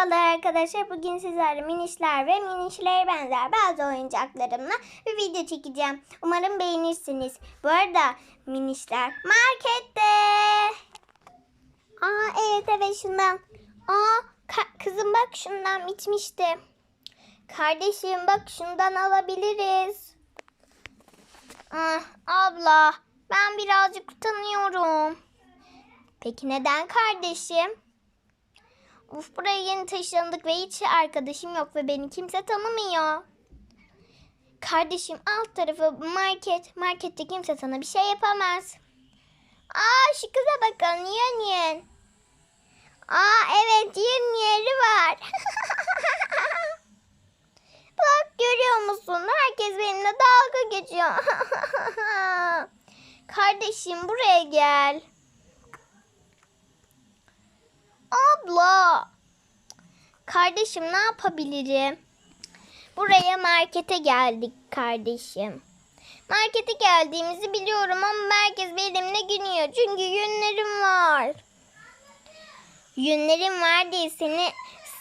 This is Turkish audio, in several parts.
Merhabalar arkadaşlar. Bugün sizlerle minişler ve minişlere benzer bazı oyuncaklarımla bir video çekeceğim. Umarım beğenirsiniz. Bu arada minişler markette. Aa evet evet şundan. Aa kızım bak şundan bitmişti. Kardeşim bak şundan alabiliriz. Ah, abla ben birazcık utanıyorum. Peki neden kardeşim? Uf buraya yeni taşındık ve hiç arkadaşım yok ve beni kimse tanımıyor. Kardeşim alt tarafı market. Markette kimse sana bir şey yapamaz. Aa şu kıza bakın yen yen. Aa evet yen yeri var. Bak görüyor musun? Herkes benimle dalga geçiyor. Kardeşim buraya gel. Kardeşim ne yapabilirim? Buraya markete geldik kardeşim. Markete geldiğimizi biliyorum ama herkes benimle gülüyor. Çünkü yünlerim var. Yünlerim var diye seni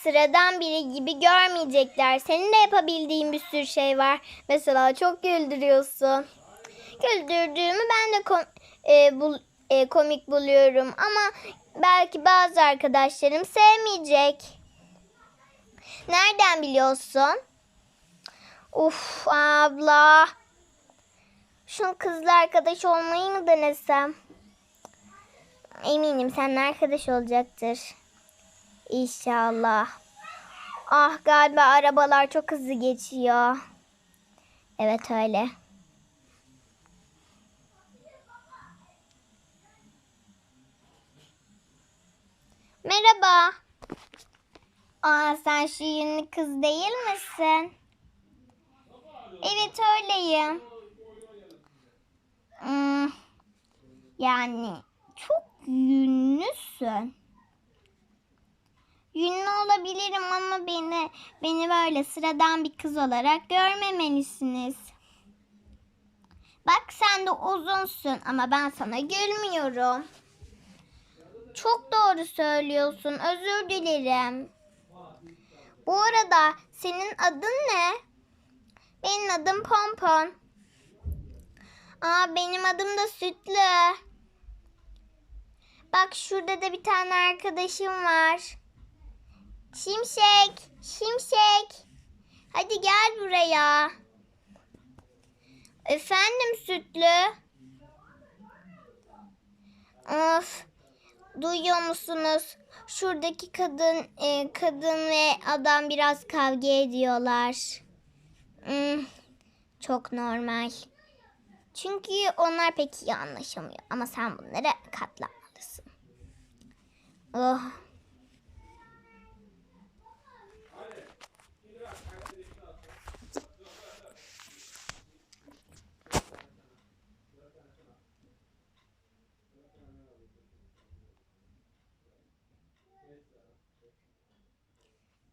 sıradan biri gibi görmeyecekler. Senin de yapabildiğin bir sürü şey var. Mesela çok güldürüyorsun. Güldürdüğümü ben de kom- e, bul- e, komik buluyorum ama belki bazı arkadaşlarım sevmeyecek. Nereden biliyorsun? Uf abla. Şu kızla arkadaş olmayı mı denesem? Eminim seninle arkadaş olacaktır. İnşallah. Ah galiba arabalar çok hızlı geçiyor. Evet öyle. Merhaba. Aa sen şu yünlü kız değil misin? Evet öyleyim. Hmm, yani çok yünlüsün. Yünlü olabilirim ama beni beni böyle sıradan bir kız olarak görmemelisiniz. Bak sen de uzunsun ama ben sana gülmüyorum. Çok doğru söylüyorsun. Özür dilerim. Bu arada senin adın ne? Benim adım Pompon. Aa benim adım da Sütlü. Bak şurada da bir tane arkadaşım var. Şimşek, Şimşek. Hadi gel buraya. Efendim Sütlü. Of. Duyuyor musunuz? Şuradaki kadın, e, kadın ve adam biraz kavga ediyorlar. Hmm, çok normal. Çünkü onlar pek iyi anlaşamıyor. Ama sen bunlara katlanmalısın. Oh.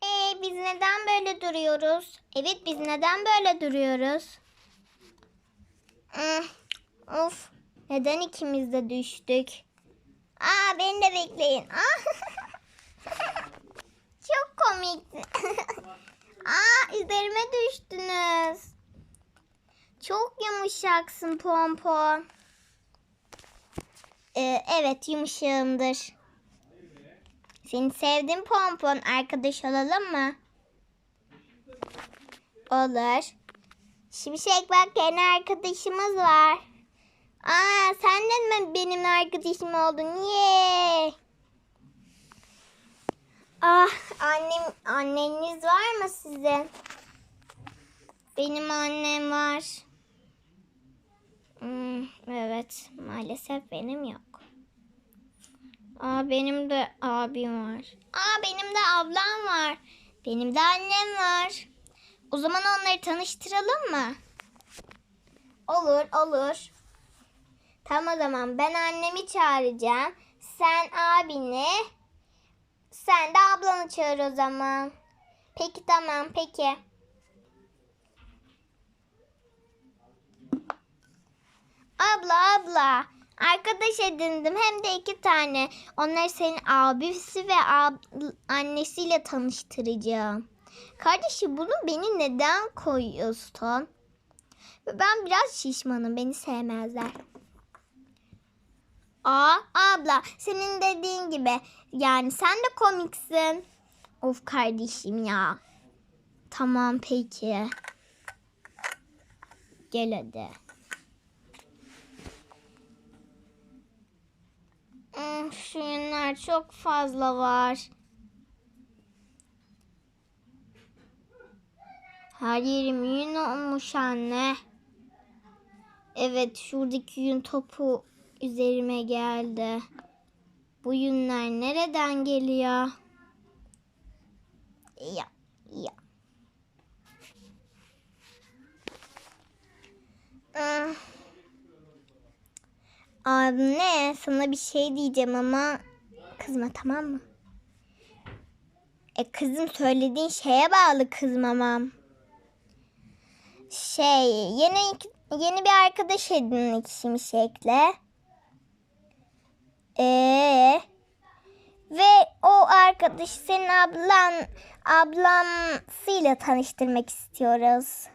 Ee, biz neden böyle duruyoruz? Evet biz neden böyle duruyoruz? Hmm, of neden ikimiz de düştük? Aa beni de bekleyin. Aa. Çok komikti. Aa üzerime düştünüz. Çok yumuşaksın pompon. Ee, evet yumuşağımdır. Seni sevdim pompon. Arkadaş olalım mı? Olur. Şimşek bak yeni arkadaşımız var. Aa sen de mi benim arkadaşım oldun? Niye? Ah annem anneniz var mı sizin? Benim annem var. Hmm, evet maalesef benim yok. Aa benim de abim var. Aa benim de ablam var. Benim de annem var. O zaman onları tanıştıralım mı? Olur, olur. Tamam o zaman ben annemi çağıracağım. Sen abini, sen de ablanı çağır o zaman. Peki tamam, peki. Abla abla, Arkadaş edindim hem de iki tane. Onları senin abisi ve ab- annesiyle tanıştıracağım. Kardeşim bunu beni neden koyuyorsun? Ben biraz şişmanım. Beni sevmezler. Aa abla senin dediğin gibi yani sen de komiksin. Of kardeşim ya. Tamam peki. Gel hadi. Hmm, Şu yünler çok fazla var. Her yerim yün olmuş anne. Evet şuradaki yün topu üzerime geldi. Bu yünler nereden geliyor? Ya, ya. Ah. Anne sana bir şey diyeceğim ama kızma tamam mı? E kızım söylediğin şeye bağlı kızmamam. Şey yeni yeni bir arkadaş edindik Şimşek'le. Ee, ve o arkadaş senin ablan ablamsıyla tanıştırmak istiyoruz.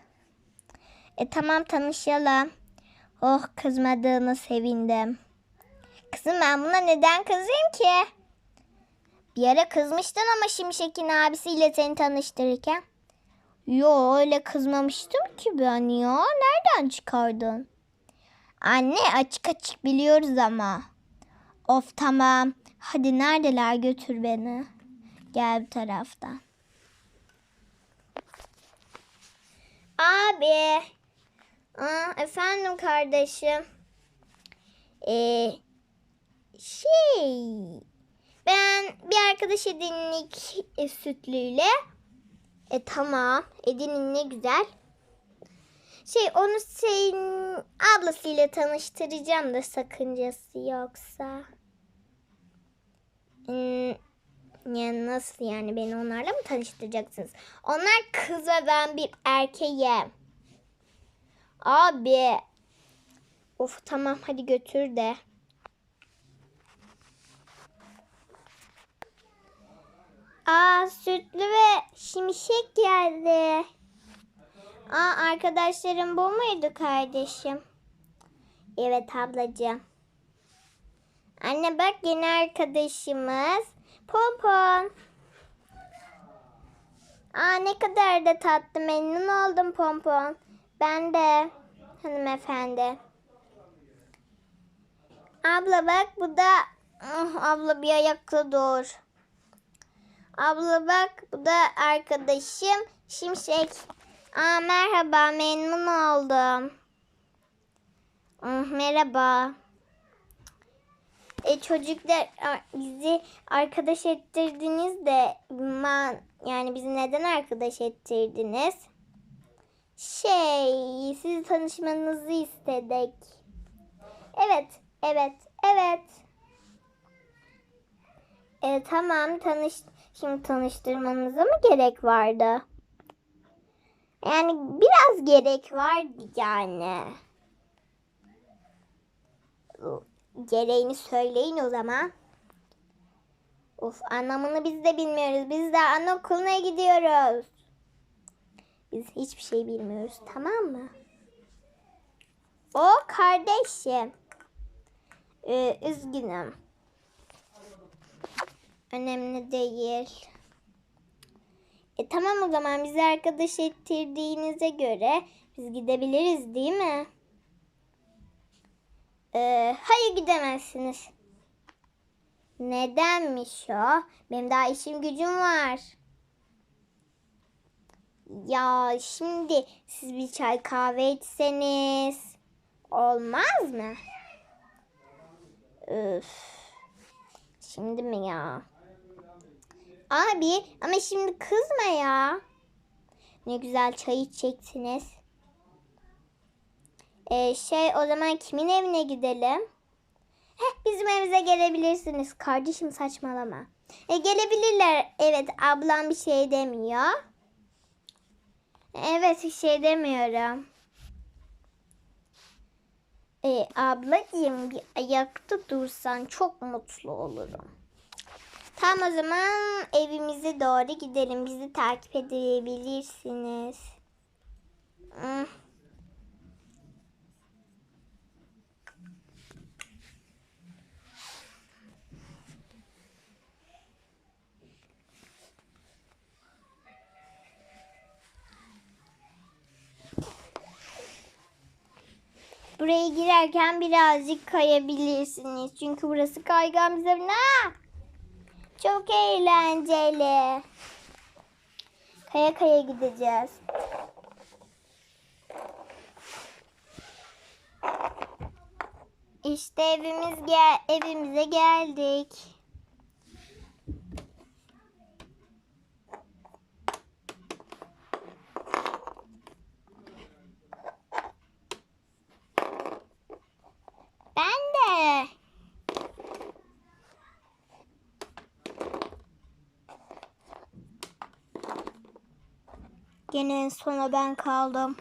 E tamam tanışalım. Oh kızmadığını sevindim. Kızım ben buna neden kızayım ki? Bir ara kızmıştın ama Şimşek'in abisiyle seni tanıştırırken. Yo öyle kızmamıştım ki ben ya. Nereden çıkardın? Anne açık açık biliyoruz ama. Of tamam. Hadi neredeler götür beni. Gel bu taraftan. Abi. Aa, efendim kardeşim. Ee, şey. Ben bir arkadaş edinlik e, sütlüyle. E tamam. Edinin ne güzel. Şey onu senin ablasıyla tanıştıracağım da sakıncası yoksa. Hmm, ya nasıl yani beni onlarla mı tanıştıracaksınız? Onlar kız ve ben bir erkeğim. Abi. Of tamam hadi götür de. Aa sütlü ve şimşek geldi. Aa arkadaşlarım bu muydu kardeşim? Evet ablacığım. Anne bak yeni arkadaşımız. Pompon. Aa ne kadar da tatlı memnun oldum Pompon. Ben de hanımefendi. Abla bak bu da Ah, abla bir ayakta dur. Abla bak bu da arkadaşım Şimşek. Aa, merhaba memnun oldum. Ah, merhaba. E, çocuklar bizi arkadaş ettirdiniz de yani bizi neden arkadaş ettirdiniz? Şey sizi tanışmanızı istedik. Evet, evet, evet. E, tamam tanış şimdi tanıştırmanıza mı gerek vardı? Yani biraz gerek vardı yani. Gereğini söyleyin o zaman. Of anlamını biz de bilmiyoruz. Biz de anaokuluna gidiyoruz. Biz hiçbir şey bilmiyoruz tamam mı? O kardeşim. Ee, üzgünüm. Önemli değil. E tamam o zaman bizi arkadaş ettirdiğinize göre biz gidebiliriz değil mi? Ee, hayır gidemezsiniz. Nedenmiş o? Benim daha işim gücüm var. Ya şimdi siz bir çay kahve içseniz olmaz mı? Üf. Şimdi mi ya? Abi ama şimdi kızma ya. Ne güzel çay içeceksiniz. Ee, şey o zaman kimin evine gidelim? Heh, bizim evimize gelebilirsiniz. Kardeşim saçmalama. E, gelebilirler. Evet ablam bir şey demiyor. Evet bir şey demiyorum. Ee, ablacığım bir ayakta dursan çok mutlu olurum. Tamam o zaman evimize doğru gidelim. Bizi takip edebilirsiniz. Hmm. Buraya girerken birazcık kayabilirsiniz. Çünkü burası kaygan bir zemin. Aa! Çok eğlenceli. Kaya kaya gideceğiz. İşte evimiz gel evimize geldik. Ben de. Gene en sona ben kaldım.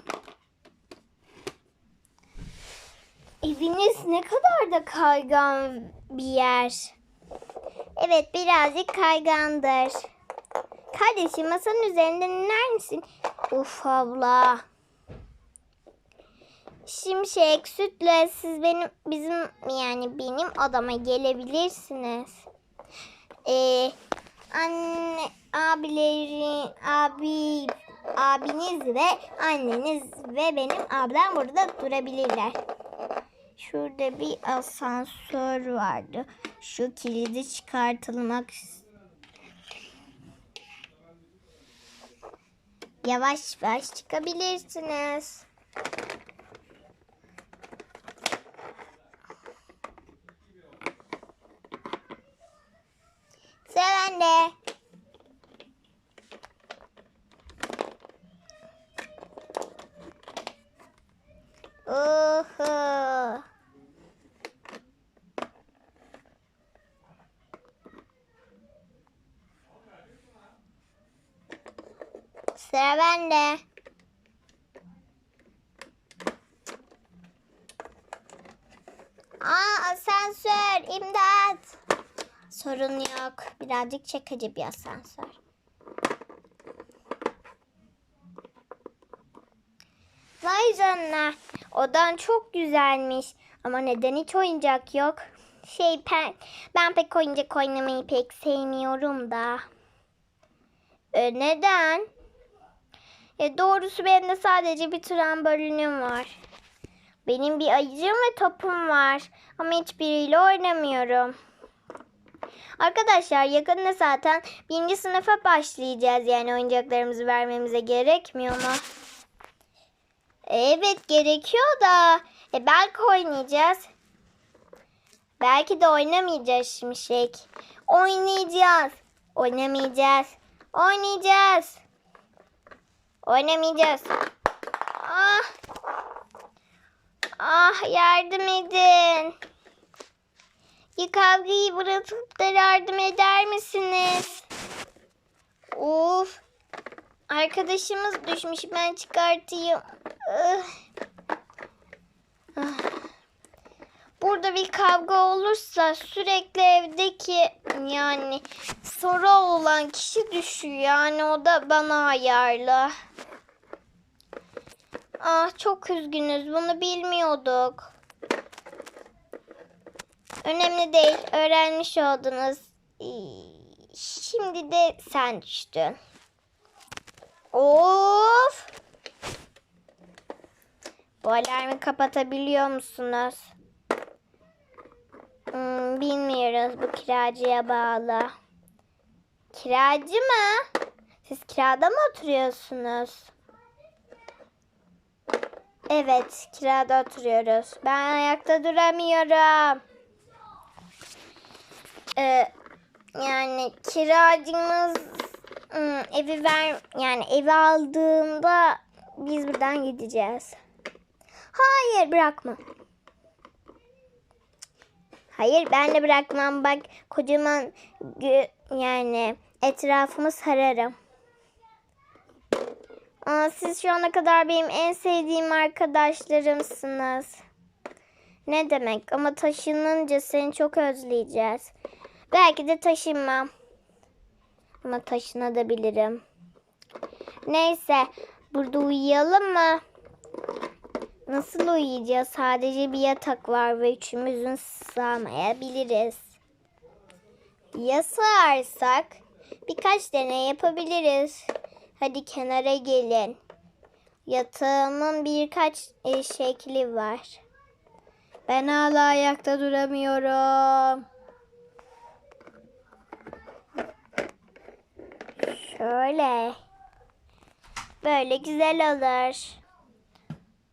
Eviniz ne kadar da kaygan bir yer. Evet birazcık kaygandır. Kardeşim masanın üzerinden iner misin? Uf abla. Şimşek sütle siz benim bizim yani benim odama gelebilirsiniz. Ee, anne abilerin abi abiniz ve anneniz ve benim ablam burada durabilirler. Şurada bir asansör vardı. Şu kilidi çıkartılmak Yavaş yavaş çıkabilirsiniz. Sıra bende. Sıra bende. Aa asansör imdat. Sorun yok. Birazcık çekici bir asansör. Vay canına. Odan çok güzelmiş. Ama neden hiç oyuncak yok? Şey ben, ben pek oyuncak oynamayı pek sevmiyorum da. E, neden? E, doğrusu benim de sadece bir trambolim var. Benim bir ayıcım ve topum var. Ama hiçbiriyle oynamıyorum. Arkadaşlar yakında zaten birinci sınıfa başlayacağız. Yani oyuncaklarımızı vermemize gerekmiyor mu? Evet gerekiyor da. E belki oynayacağız. Belki de oynamayacağız Şimşek. Oynayacağız. Oynamayacağız. Oynayacağız. Oynamayacağız. Ah. Ah yardım edin. Bir kavgayı bırakıp da yardım eder misiniz? Of. Arkadaşımız düşmüş. Ben çıkartayım. Ah. Ah. Burada bir kavga olursa sürekli evdeki yani soru olan kişi düşüyor. Yani o da bana ayarlı. Ah çok üzgünüz. Bunu bilmiyorduk. Önemli değil. Öğrenmiş oldunuz. Şimdi de sen düştün. Of! Bu alarmı kapatabiliyor musunuz? Hmm, bilmiyoruz. Bu kiracıya bağlı. Kiracı mı? Siz kirada mı oturuyorsunuz? Evet, kirada oturuyoruz. Ben ayakta duramıyorum. Ee, yani kiracımız ım, evi ver yani evi aldığında biz buradan gideceğiz. Hayır bırakma. Hayır ben de bırakmam bak kocaman yani etrafımı sararım. Aa, siz şu ana kadar benim en sevdiğim arkadaşlarımsınız. Ne demek ama taşınınca seni çok özleyeceğiz. Belki de taşınmam. Ama taşınabilirim. Neyse burada uyuyalım mı? Nasıl uyuyacağız? Sadece bir yatak var ve üçümüzün sığamayabiliriz. Ya sığarsak birkaç deney yapabiliriz. Hadi kenara gelin. Yatağımın birkaç e, şekli var. Ben hala ayakta duramıyorum. Şöyle. Böyle güzel olur.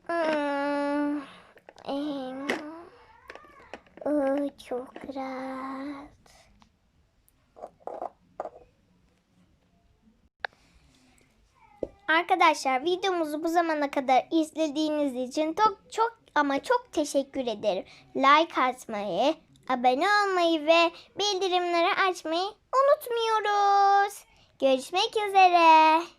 Hmm. Oo, çok rahat. Arkadaşlar videomuzu bu zamana kadar izlediğiniz için çok çok ama çok teşekkür ederim. Like atmayı, abone olmayı ve bildirimleri açmayı unutmuyoruz. Görüşmek üzere.